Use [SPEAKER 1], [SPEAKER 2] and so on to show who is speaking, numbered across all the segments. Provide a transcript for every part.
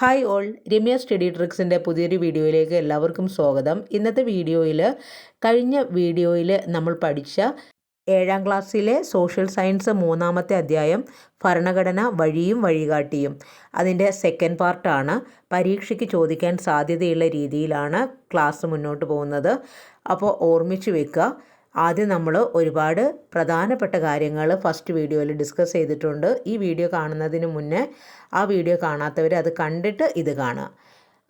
[SPEAKER 1] Hi all Ramya study ട്രിക്സിന്റെ പുതിയൊരു വീഡിയോയിലേക്ക് എല്ലാവർക്കും സ്വാഗതം. ഇന്നത്തെ വീഡിയോയിൽ കഴിഞ്ഞ വീഡിയോയിൽ നമ്മൾ പഠിച്ച ഏഴാം ക്ലാസ്സിലെ സോഷ്യൽ സയൻസ് മൂന്നാമത്തെ അധ്യായം ഭരണഘടന വഴിയും വഴികാട്ടിയും. അതിന്റെ സെക്കൻഡ് പാർട്ടാണ് പരീക്ഷയ്ക്ക് ചോദിക്കാൻ സാധ്യതയുള്ള രീതിയിലാണ് ക്ലാസ് മുന്നോട്ട് പോകുന്നത്. അപ്പോൾ ഓർമ്മിച്ച് വെക്കുക ആദ്യം നമ്മൾ ഒരുപാട് പ്രധാനപ്പെട്ട കാര്യങ്ങൾ ഫസ്റ്റ് വീഡിയോയിൽ ഡിസ്കസ് ചെയ്തിട്ടുണ്ട്. ഈ വീഡിയോ കാണുന്നതിന് മുന്നേ ആ വീഡിയോ കാണാത്തവർ അത് കണ്ടിട്ട് ഇത് കാണുക.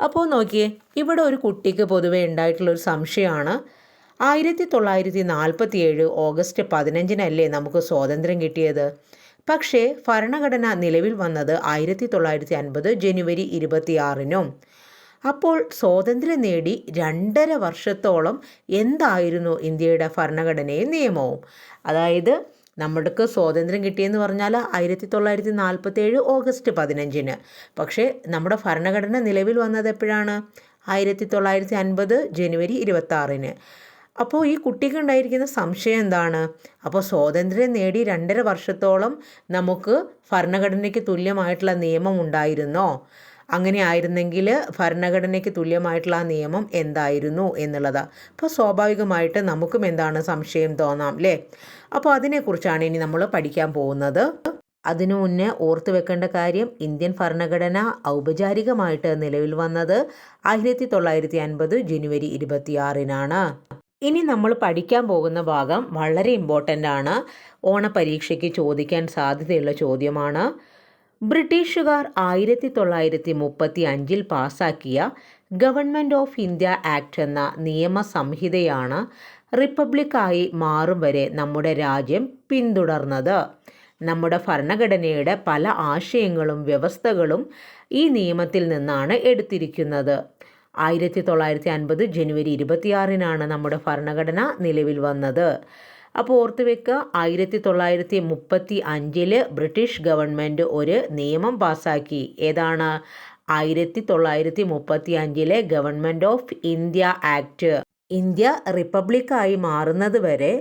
[SPEAKER 1] അപ്പോൾ നോക്കിയേ ഇവിടെ ഒരു കുട്ടിക്ക് പൊതുവേ ഉണ്ടായിട്ടുള്ളൊരു സംശയമാണ്. ആയിരത്തി തൊള്ളായിരത്തി നാൽപ്പത്തി ഏഴ് ഓഗസ്റ്റ് പതിനഞ്ചിനല്ലേ നമുക്ക് സ്വാതന്ത്ര്യം കിട്ടിയത്? പക്ഷേ ഭരണഘടന നിലവിൽ വന്നത് ആയിരത്തി തൊള്ളായിരത്തി അൻപത് ജനുവരി ഇരുപത്തിയാറിനും. അപ്പോൾ സ്വാതന്ത്ര്യം നേടി രണ്ടര വർഷത്തോളം എന്തായിരുന്നു ഇന്ത്യയുടെ ഭരണഘടനയും നിയമവും? അതായത് നമ്മൾക്ക് സ്വാതന്ത്ര്യം കിട്ടിയെന്ന് പറഞ്ഞാൽ ആയിരത്തി തൊള്ളായിരത്തി നാൽപ്പത്തി ഏഴ് ഓഗസ്റ്റ് പതിനഞ്ചിന്. പക്ഷേ നമ്മുടെ ഭരണഘടന നിലവിൽ വന്നത് എപ്പോഴാണ്? ആയിരത്തി തൊള്ളായിരത്തി അൻപത് ജനുവരി ഇരുപത്തി അപ്പോൾ ഈ കുട്ടിക്ക് ഉണ്ടായിരിക്കുന്ന സംശയം എന്താണ്? അപ്പോൾ സ്വാതന്ത്ര്യം നേടി രണ്ടര വർഷത്തോളം നമുക്ക് ഭരണഘടനയ്ക്ക് തുല്യമായിട്ടുള്ള നിയമം ഉണ്ടായിരുന്നോ? അങ്ങനെ ആയിരുന്നെങ്കിൽ ഭരണഘടനയ്ക്ക് തുല്യമായിട്ടുള്ള ആ നിയമം എന്തായിരുന്നു എന്നുള്ളതാണ് അപ്പോൾ സ്വാഭാവികമായിട്ട് നമുക്കും എന്താണ് സംശയം തോന്നാം അല്ലേ അപ്പോൾ അതിനെക്കുറിച്ചാണ് ഇനി നമ്മൾ പഠിക്കാൻ പോകുന്നത്. അതിനു മുന്നേ ഓർത്തു വെക്കേണ്ട കാര്യം ഇന്ത്യൻ ഭരണഘടന ഔപചാരികമായിട്ട് നിലവിൽ വന്നത് ആയിരത്തി തൊള്ളായിരത്തി അൻപത് ജനുവരി ഇരുപത്തിയാറിനാണ്. ഇനി നമ്മൾ പഠിക്കാൻ പോകുന്ന ഭാഗം വളരെ ഇമ്പോർട്ടന്റ് ആണ്. ഓണപരീക്ഷയ്ക്ക് ചോദിക്കാൻ സാധ്യതയുള്ള ചോദ്യമാണ്. ബ്രിട്ടീഷുകാർ ആയിരത്തി തൊള്ളായിരത്തി മുപ്പത്തി അഞ്ചിൽ പാസാക്കിയ ഗവൺമെന്റ് ഓഫ് ഇന്ത്യ ആക്ട് എന്ന നിയമസംഹിതയാണ് റിപ്പബ്ലിക്കായി മാറും വരെ നമ്മുടെ രാജ്യം പിന്തുടർന്നത്. നമ്മുടെ ഭരണഘടനയുടെ പല ആശയങ്ങളും വ്യവസ്ഥകളും ഈ നിയമത്തിൽ നിന്നാണ് എടുത്തിരിക്കുന്നത്. ആയിരത്തി തൊള്ളായിരത്തി അൻപത് ജനുവരി ഇരുപത്തിയാറിനാണ് നമ്മുടെ ഭരണഘടന നിലവിൽ വന്നത്. അപ്പോൾ ഓർത്ത് വെക്കുക ആയിരത്തി തൊള്ളായിരത്തി മുപ്പത്തി അഞ്ചിൽ ബ്രിട്ടീഷ് ഗവൺമെന്റ് ഒരു നിയമം പാസാക്കി ഏതാണ്? ആയിരത്തി തൊള്ളായിരത്തി മുപ്പത്തി അഞ്ചിലെ government of India act. India റിപ്പബ്ലിക്കായി മാറുന്നത് വരെ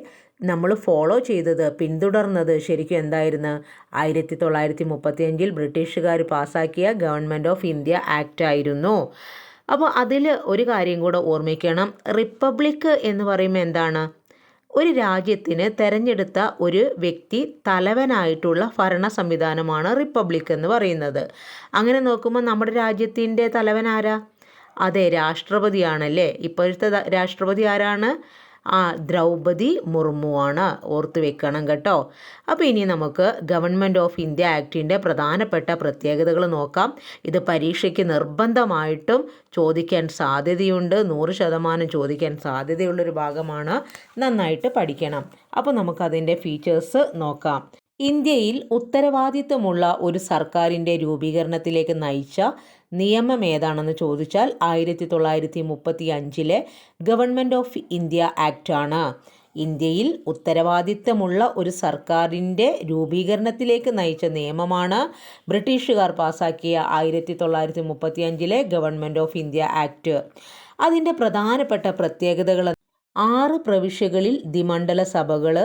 [SPEAKER 1] നമ്മൾ ഫോളോ ചെയ്തത് പിന്തുടർന്നത് ശരിക്കും എന്തായിരുന്നു? ആയിരത്തി തൊള്ളായിരത്തി മുപ്പത്തി അഞ്ചിൽ ബ്രിട്ടീഷുകാർ പാസാക്കിയ ഗവൺമെന്റ് ഓഫ് ഇന്ത്യ ആക്ട് ആയിരുന്നു. അപ്പോൾ അതിൽ ഒരു കാര്യം കൂടെ ഓർമ്മിക്കണം. റിപ്പബ്ലിക് എന്ന് പറയുമ്പോൾ എന്താണ്? ഒരു രാജ്യത്തിന് തെരഞ്ഞെടുത്ത ഒരു വ്യക്തി തലവനായിട്ടുള്ള ഭരണ സംവിധാനമാണ് റിപ്പബ്ലിക് എന്ന് പറയുന്നത്. അങ്ങനെ നോക്കുമ്പോൾ നമ്മുടെ രാജ്യത്തിന്റെ തലവൻ ആരാ? അതെ രാഷ്ട്രപതിയാണല്ലേ? ഇപ്പോഴത്തെ രാഷ്ട്രപതി ആരാണ്? ആ ദ്രൗപതി മുർമു ആണ് ഓർത്ത് വെക്കണം കേട്ടോ. അപ്പോൾ ഇനി നമുക്ക് ഗവൺമെന്റ് ഓഫ് ഇന്ത്യ ആക്ടിന്റെ പ്രധാനപ്പെട്ട പ്രത്യേകതകൾ നോക്കാം. ഇത് പരീക്ഷയ്ക്ക് നിർബന്ധമായിട്ടും ചോദിക്കാൻ സാധ്യതയുണ്ട്. നൂറ് ശതമാനം ചോദിക്കാൻ സാധ്യതയുള്ളൊരു ഭാഗമാണ് നന്നായിട്ട് പഠിക്കണം. അപ്പോൾ നമുക്കതിന്റെ ഫീച്ചേഴ്സ് നോക്കാം. ഇന്ത്യയിൽ ഉത്തരവാദിത്വമുള്ള ഒരു സർക്കാരിന്റെ രൂപീകരണത്തിലേക്ക് നയിച്ച നിയമം ഏതാണെന്ന് ചോദിച്ചാൽ ആയിരത്തി തൊള്ളായിരത്തി മുപ്പത്തി അഞ്ചിലെ ഗവൺമെന്റ് ഓഫ് ഇന്ത്യ ആക്റ്റാണ് ഇന്ത്യയിൽ ഉത്തരവാദിത്തമുള്ള ഒരു സർക്കാരിന്റെ രൂപീകരണത്തിലേക്ക് നയിച്ച നിയമമാണ് ബ്രിട്ടീഷുകാർ പാസാക്കിയ ആയിരത്തി തൊള്ളായിരത്തി മുപ്പത്തി അഞ്ചിലെ ഗവൺമെന്റ് ഓഫ് ഇന്ത്യ ആക്ട്. അതിന്റെ പ്രധാനപ്പെട്ട പ്രത്യേകതകൾ ആറ് പ്രവിശ്യകളിൽ ദ്വിമണ്ഡല സഭകൾ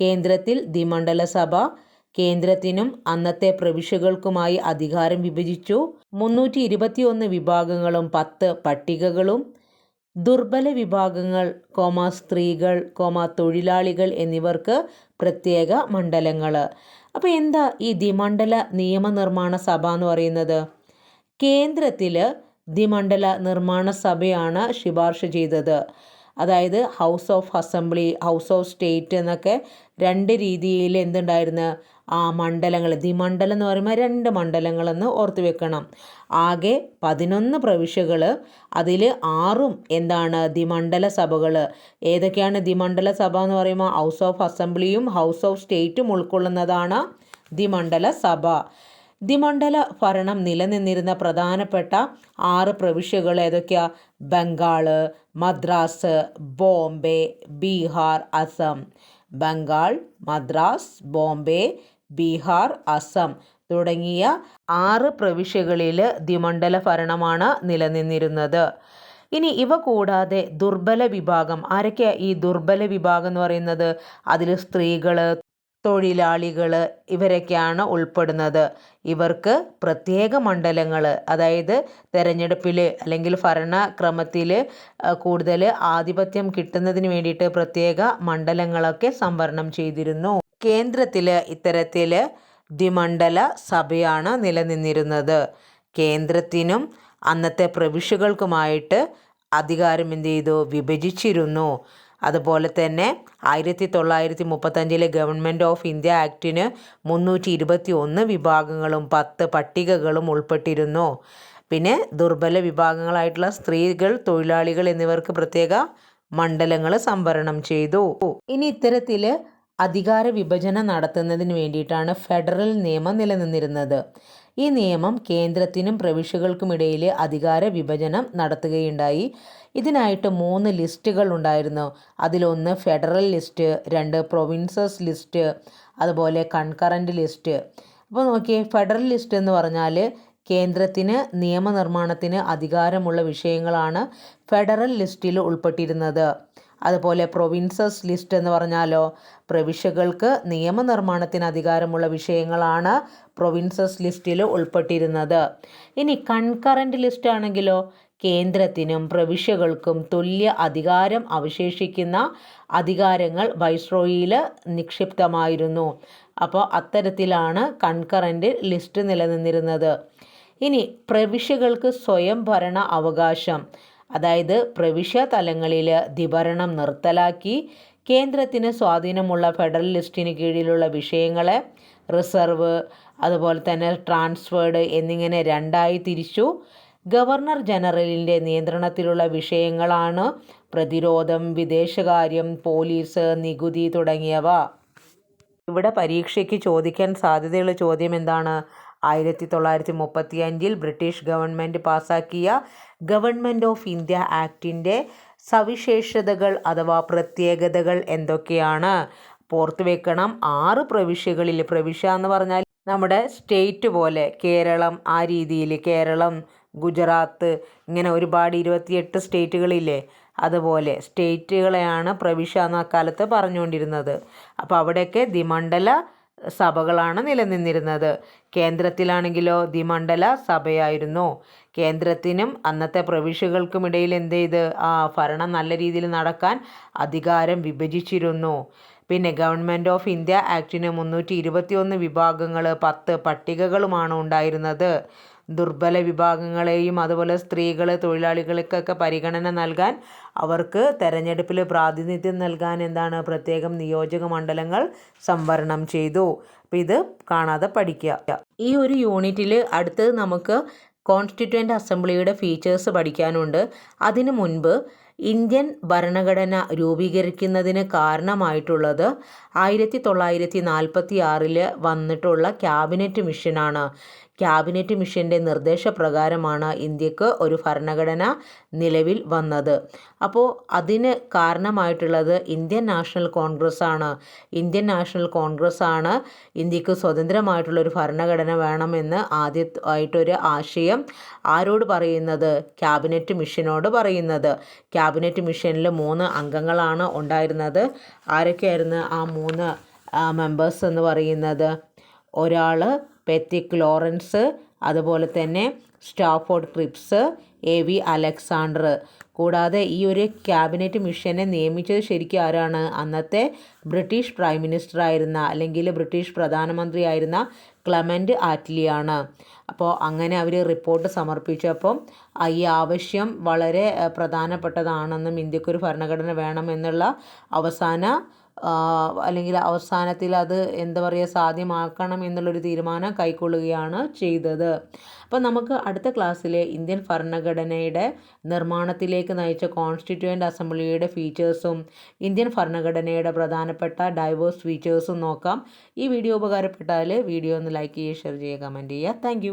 [SPEAKER 1] കേന്ദ്രത്തിൽ ദ്വിമണ്ഡല സഭ കേന്ദ്രത്തിനും അന്നത്തെ പ്രവിശ്യകൾക്കുമായി അധികാരം വിഭജിച്ചു. മുന്നൂറ്റി ഇരുപത്തിയൊന്ന് വിഭാഗങ്ങളും പത്ത് പട്ടികകളും ദുർബല വിഭാഗങ്ങൾ കോമ സ്ത്രീകൾ കോമ തൊഴിലാളികൾ എന്നിവർക്ക് പ്രത്യേക മണ്ഡലങ്ങൾ. അപ്പോൾ എന്താ ഈ ദ്വിമണ്ഡല നിയമനിർമ്മാണ സഭ എന്ന് പറയുന്നത്? കേന്ദ്രത്തിൽ ദ്വിമണ്ഡല നിർമ്മാണ സഭയാണ് ശുപാർശ ചെയ്തത്. അതായത് house of assembly house of state എന്നൊക്കെ രണ്ട് രീതിയിൽ എന്തുണ്ടായിരുന്നു? ആ മണ്ഡലങ്ങൾ ദ്വിമണ്ഡലം എന്ന് പറയുമ്പോൾ രണ്ട് മണ്ഡലങ്ങളെന്ന് ഓർത്ത് വെക്കണം. ആകെ പതിനൊന്ന് പ്രവിശ്യകൾ അതിൽ ആറും എന്താണ്? ദ്വിമണ്ഡല സഭകൾ. ഏതൊക്കെയാണ് ദ്വിമണ്ഡല സഭ എന്ന് പറയുമ്പോൾ? ഹൗസ് ഓഫ് അസംബ്ലിയും ഹൗസ് ഓഫ് സ്റ്റേറ്റും ഉൾക്കൊള്ളുന്നതാണ് ദ്വിമണ്ഡല സഭ. ദ്വിമണ്ഡല ഭരണം നിലനിന്നിരുന്ന പ്രധാനപ്പെട്ട ആറ് പ്രവിശ്യകൾ ഏതൊക്കെയാണ് ബംഗാൾ മദ്രാസ് ബോംബെ ബീഹാർ അസം. ബംഗാൾ മദ്രാസ് ബോംബെ ബീഹാർ അസം തുടങ്ങിയ ആറ് പ്രവിശ്യകളിൽ ദ്വിമണ്ഡല ഭരണമാണ് നിലനിന്നിരുന്നത്. ഇനി ഇവ കൂടാതെ ദുർബല വിഭാഗം. ആരൊക്കെയാണ് ഈ ദുർബല വിഭാഗം എന്ന് പറയുന്നത്? അതിൽ സ്ത്രീകൾ തൊഴിലാളികൾ ഇവരൊക്കെയാണ് ഉൾപ്പെടുന്നത്. ഇവർക്ക് പ്രത്യേക മണ്ഡലങ്ങൾ അതായത് തെരഞ്ഞെടുപ്പിൽ അല്ലെങ്കിൽ ഭരണക്രമത്തിൽ കൂടുതൽ ആധിപത്യം കിട്ടുന്നതിന് വേണ്ടിയിട്ട് പ്രത്യേക മണ്ഡലങ്ങളൊക്കെ സംവരണം ചെയ്തിരുന്നു. കേന്ദ്രത്തിൽ ഇത്തരത്തിൽ ദ്വിമണ്ഡല സഭയാണ് നിലനിന്നിരുന്നത്. കേന്ദ്രത്തിനും അന്നത്തെ പ്രവിശ്യകൾക്കുമായിട്ട് അധികാരം എന്ത് ചെയ്തു? വിഭജിച്ചിരുന്നു. അതുപോലെ തന്നെ ആയിരത്തി തൊള്ളായിരത്തി മുപ്പത്തഞ്ചിലെ ഗവൺമെന്റ് ഓഫ് ഇന്ത്യ ആക്ടിന് മുന്നൂറ്റി ഇരുപത്തി ഒന്ന് വിഭാഗങ്ങളും പത്ത് പട്ടികകളും ഉൾപ്പെട്ടിരുന്നു. പിന്നെ ദുർബല വിഭാഗങ്ങളായിട്ടുള്ള സ്ത്രീകൾ തൊഴിലാളികൾ എന്നിവർക്ക് പ്രത്യേക മണ്ഡലങ്ങൾ സംവരണം ചെയ്തു. ഇനി ഇത്തരത്തിൽ അധികാര വിഭജനം നടത്തുന്നതിന് വേണ്ടിയിട്ടാണ് ഫെഡറൽ നിയമം നിലനിന്നിരുന്നത്. ഈ നിയമം കേന്ദ്രത്തിനും പ്രവിശ്യകൾക്കുമിടയിലെ അധികാര വിഭജനം നടത്തുകയുണ്ടായി. ഇതിനായിട്ട് മൂന്ന് ലിസ്റ്റുകൾ ഉണ്ടായിരുന്നു അതിലൊന്ന് ഫെഡറൽ ലിസ്റ്റ് രണ്ട് പ്രൊവിൻസസ് ലിസ്റ്റ് അതുപോലെ കൺകറന്റ് ലിസ്റ്റ്. അപ്പോൾ നോക്കിയേ ഫെഡറൽ ലിസ്റ്റ് എന്ന് പറഞ്ഞാൽ കേന്ദ്രത്തിന് നിയമനിർമ്മാണത്തിന് അധികാരമുള്ള വിഷയങ്ങളാണ് ഫെഡറൽ ലിസ്റ്റിൽ ഉൾപ്പെട്ടിരുന്നത്. അതുപോലെ പ്രൊവിൻസസ് ലിസ്റ്റ് എന്ന് പറഞ്ഞാലോ പ്രവിശ്യകൾക്ക് നിയമനിർമ്മാണത്തിന് അധികാരമുള്ള വിഷയങ്ങളാണ് പ്രൊവിൻസസ് ലിസ്റ്റിൽ ഉൾപ്പെട്ടിരുന്നത്. ഇനി കൺകറന്റ് ലിസ്റ്റ് ആണെങ്കിലോ കേന്ദ്രത്തിനും പ്രവിശ്യകൾക്കും തുല്യ അധികാരം അവശേഷിക്കുന്ന അധികാരങ്ങൾ വൈസ്രോയിയിൽ നിക്ഷിപ്തമായിരുന്നു. അപ്പോൾ അത്തരത്തിലാണ് കൺകറന്റ് ലിസ്റ്റ് നിലനിന്നിരുന്നത്. ഇനി പ്രവിശ്യകൾക്ക് സ്വയം ഭരണ അവകാശം. അതായത് പ്രവിശ്യ തലങ്ങളിൽ ധിഭരണം നിർത്തലാക്കി കേന്ദ്രത്തിന് സ്വാധീനമുള്ള ഫെഡറൽ ലിസ്റ്റിന് കീഴിലുള്ള വിഷയങ്ങളെ റിസർവ് അതുപോലെ തന്നെ ട്രാൻസ്ഫേർഡ് എന്നിങ്ങനെ രണ്ടായി തിരിച്ചു. ഗവർണർ ജനറലിന്റെ നിയന്ത്രണത്തിലുള്ള വിഷയങ്ങളാണ് പ്രതിരോധം വിദേശകാര്യം പോലീസ് നികുതി തുടങ്ങിയവ. ഇവിടെ പരീക്ഷയ്ക്ക് ചോദിക്കാൻ സാധ്യതയുള്ള ചോദ്യം എന്താണ്? ആയിരത്തി തൊള്ളായിരത്തി മുപ്പത്തി അഞ്ചിൽ ബ്രിട്ടീഷ് ഗവൺമെന്റ് പാസാക്കിയ ഗവൺമെന്റ് ഓഫ് ഇന്ത്യ ആക്ടിന്റെ സവിശേഷതകൾ അഥവാ പ്രത്യേകതകൾ എന്തൊക്കെയാണ്? പുറത്തു വെക്കണം. ആറ് പ്രവിശ്യകളിൽ പ്രവിശ്യ എന്ന് പറഞ്ഞാൽ നമ്മുടെ സ്റ്റേറ്റ് പോലെ കേരളം ആ രീതിയിൽ കേരളം ഗുജറാത്ത് ഇങ്ങനെ ഒരുപാട് ഇരുപത്തിയെട്ട് സ്റ്റേറ്റുകളില്ലേ? അതുപോലെ സ്റ്റേറ്റുകളെയാണ് പ്രവിശ്യ എന്ന കാലത്ത് പറഞ്ഞുകൊണ്ടിരുന്നത്. അപ്പോൾ അവിടെയൊക്കെ ദ്വിമണ്ഡല സഭകളാണ് നിലനിന്നിരുന്നത്. കേന്ദ്രത്തിലാണെങ്കിലോ ദ്വിമണ്ഡല സഭയായിരുന്നു. കേന്ദ്രത്തിനും അന്നത്തെ പ്രവിശ്യകൾക്കുമിടയിൽ എന്ത് ചെയ്ത് ആ ഭരണം നല്ല രീതിയിൽ നടക്കാൻ അധികാരം വിഭജിച്ചിരുന്നു. പിന്നെ ഗവൺമെന്റ് ഓഫ് ഇന്ത്യ ആക്ടിന് മുന്നൂറ്റി ഇരുപത്തിയൊന്ന് വിഭാഗങ്ങൾ പത്ത് പട്ടികകളുമാണ് ഉണ്ടായിരുന്നത്. ദുർബല വിഭാഗങ്ങളെയും അതുപോലെ സ്ത്രീകൾ തൊഴിലാളികൾക്കൊക്കെ പരിഗണന നൽകാൻ അവർക്ക് തെരഞ്ഞെടുപ്പിൽ പ്രാതിനിധ്യം നൽകാൻ എന്താണ് പ്രത്യേകം നിയോജക മണ്ഡലങ്ങൾ സംവരണം ചെയ്തു. അപ്പോൾ ഇത് കാണാതെ പഠിക്കുക. ഈ ഒരു യൂണിറ്റിൽ അടുത്തത് നമുക്ക് കോൺസ്റ്റിറ്റ്വന്റ് അസംബ്ലിയുടെ ഫീച്ചേഴ്സ് പഠിക്കാനുണ്ട്. അതിനു മുൻപ് ഇന്ത്യൻ ഭരണഘടന രൂപീകരിക്കുന്നതിന് കാരണമായിട്ടുള്ളത് ആയിരത്തി തൊള്ളായിരത്തി നാൽപ്പത്തി ആറിൽ വന്നിട്ടുള്ള ക്യാബിനറ്റ് മിഷനാണ്. ക്യാബിനറ്റ് മിഷന്റെ നിർദ്ദേശപ്രകാരമാണ് ഇന്ത്യയ്ക്ക് ഒരു ഭരണഘടന നിലവിൽ വന്നത്. അപ്പോൾ അതിന് കാരണമായിട്ടുള്ളത് ഇന്ത്യൻ നാഷണൽ കോൺഗ്രസ് ആണ് ഇന്ത്യൻ നാഷണൽ കോൺഗ്രസ് ആണ് ഇന്ത്യയ്ക്ക് സ്വതന്ത്രമായിട്ടുള്ള ഒരു ഭരണഘടന വേണമെന്ന് ആദ്യമായിട്ടൊരു ആശയം ആരോട് പറയുന്നത്? ക്യാബിനറ്റ് മിഷനോട് പറയുന്നത്. ക്യാബിനറ്റ് മിഷനിൽ മൂന്ന് അംഗങ്ങളാണ് ഉണ്ടായിരുന്നത്. ആരൊക്കെയായിരുന്നു ആ മൂന്ന് മെമ്പേഴ്സ് എന്ന് പറയുന്നത്? ഒരാൾ പെത്തിക് ലോറൻസ് അതുപോലെ തന്നെ Stafford Cripps A V Alexander. കൂടാതെ ഈ ഒരു ക്യാബിനറ്റ് മിഷനെ നിയമിച്ചത് ശരിക്കും ആരാണ്? അന്നത്തെ ബ്രിട്ടീഷ് പ്രൈം മിനിസ്റ്റർ ആയിരുന്ന അല്ലെങ്കിൽ ബ്രിട്ടീഷ് പ്രധാനമന്ത്രി ആയിരുന്ന ക്ലമന്റ് ആറ്റ്ലിയാണ്. അപ്പോൾ അങ്ങനെ അവർ റിപ്പോർട്ട് സമർപ്പിച്ചപ്പം ഈ ആവശ്യം വളരെ പ്രധാനപ്പെട്ടതാണെന്നും ഇന്ത്യക്കൊരു ഭരണഘടന വേണമെന്നുള്ള അവസാന അല്ലെങ്കിൽ അവസാനത്തിൽ അത് എന്താ പറയുക സാധ്യമാക്കണം എന്നുള്ളൊരു തീരുമാനം കൈക്കൊള്ളുകയാണ് ചെയ്തത്. അപ്പോൾ നമുക്ക് അടുത്ത ക്ലാസ്സിലെ ഇന്ത്യൻ ഭരണഘടനയുടെ നിർമ്മാണത്തിലേക്ക് നയിച്ച കോൺസ്റ്റിറ്റ്യൂവന്റ് അസംബ്ലിയുടെ ഫീച്ചേഴ്സും ഇന്ത്യൻ ഭരണഘടനയുടെ പ്രധാനപ്പെട്ട ഡൈവേഴ്സ് ഫീച്ചേഴ്സും നോക്കാം. ഈ വീഡിയോ ഉപകാരപ്പെട്ടാൽ വീഡിയോ ഒന്ന് ലൈക്ക് ചെയ്യുക ഷെയർ ചെയ്യുക കമന്റ് ചെയ്യുക. താങ്ക്